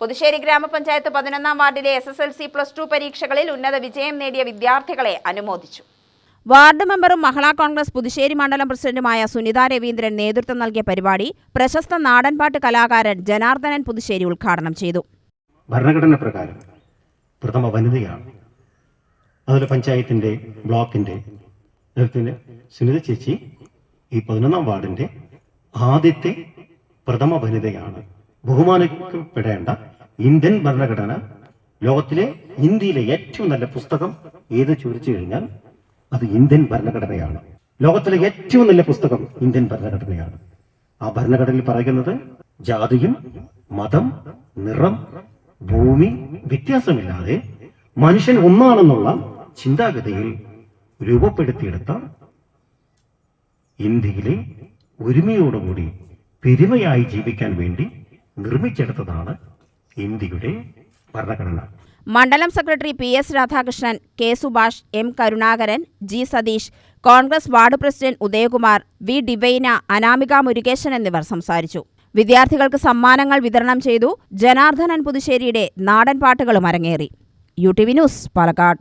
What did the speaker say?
പുതുശ്ശേരി ഗ്രാമപഞ്ചായത്ത് പതിനൊന്നാം വാർഡിലെ S S L C plus two പരീക്ഷകളിൽ ഉന്നത വിജയം നേടിയ വിദ്യാർത്ഥികളെ അനുമോദിച്ചു. വാർഡ് മെമ്പറും മഹിളാ കോൺഗ്രസ് പുതുശ്ശേരി മണ്ഡലം പ്രസിഡന്റുമായ സുനിത രവീന്ദ്രൻ നേതൃത്വം നൽകിയ പരിപാടി പ്രശസ്ത നാടൻപാട്ട് കലാകാരൻ ജനാർദ്ദനൻ പുതുശ്ശേരി ഉദ്ഘാടനം ചെയ്തു. ഭരണഘടന പ്രകാരം പ്രഥമ വനിതയാണ്. അതുപോലെ പഞ്ചായത്തിന്റെ ബ്ലോക്കിന്റെ സുനിത ചേച്ചി ഈ പതിനൊന്നാം വാർഡിന്റെ ആദ്യത്തെ പ്രഥമ വനിതയാണ്. ബഹുമാനിക്കപ്പെടേണ്ട ഇന്ത്യൻ ഭരണഘടന ലോകത്തിലെ ഇന്ത്യയിലെ ഏറ്റവും നല്ല പുസ്തകം ഏത് ചോദിച്ചു കഴിഞ്ഞാൽ അത് ഇന്ത്യൻ ഭരണഘടനയാണ്. ലോകത്തിലെ ഏറ്റവും നല്ല പുസ്തകം ഇന്ത്യൻ ഭരണഘടനയാണ്. ആ ഭരണഘടനയിൽ പറയുന്നത് ജാതിയും മതം നിറം ഭൂമി വ്യത്യാസമില്ലാതെ മനുഷ്യൻ ഒന്നാണെന്നുള്ള ചിന്താഗതിയിൽ രൂപപ്പെടുത്തിയെടുത്ത ഇന്ത്യയിലെ ഒരുമയോടുകൂടി പെരുമയായി ജീവിക്കാൻ വേണ്ടി നിർമ്മിച്ചെടുത്തതാണ് ഇന്ത്യയുടെ ഭരണഘടന. മണ്ഡലം secretary P S Radhakrishnan K Subhash M Karunakaran G Satheesh Congress ward president Udayakumar V ഡിവൈന Anamika Murukesan എന്നിവർ സംസാരിച്ചു. വിദ്യാർത്ഥികൾക്ക് സമ്മാനങ്ങൾ വിതരണം ചെയ്തു ജനാർദ്ദനൻ പുതുശ്ശേരിയുടെ നാടൻ പാട്ടുകളും അരങ്ങേറി. U T V news Palakkad.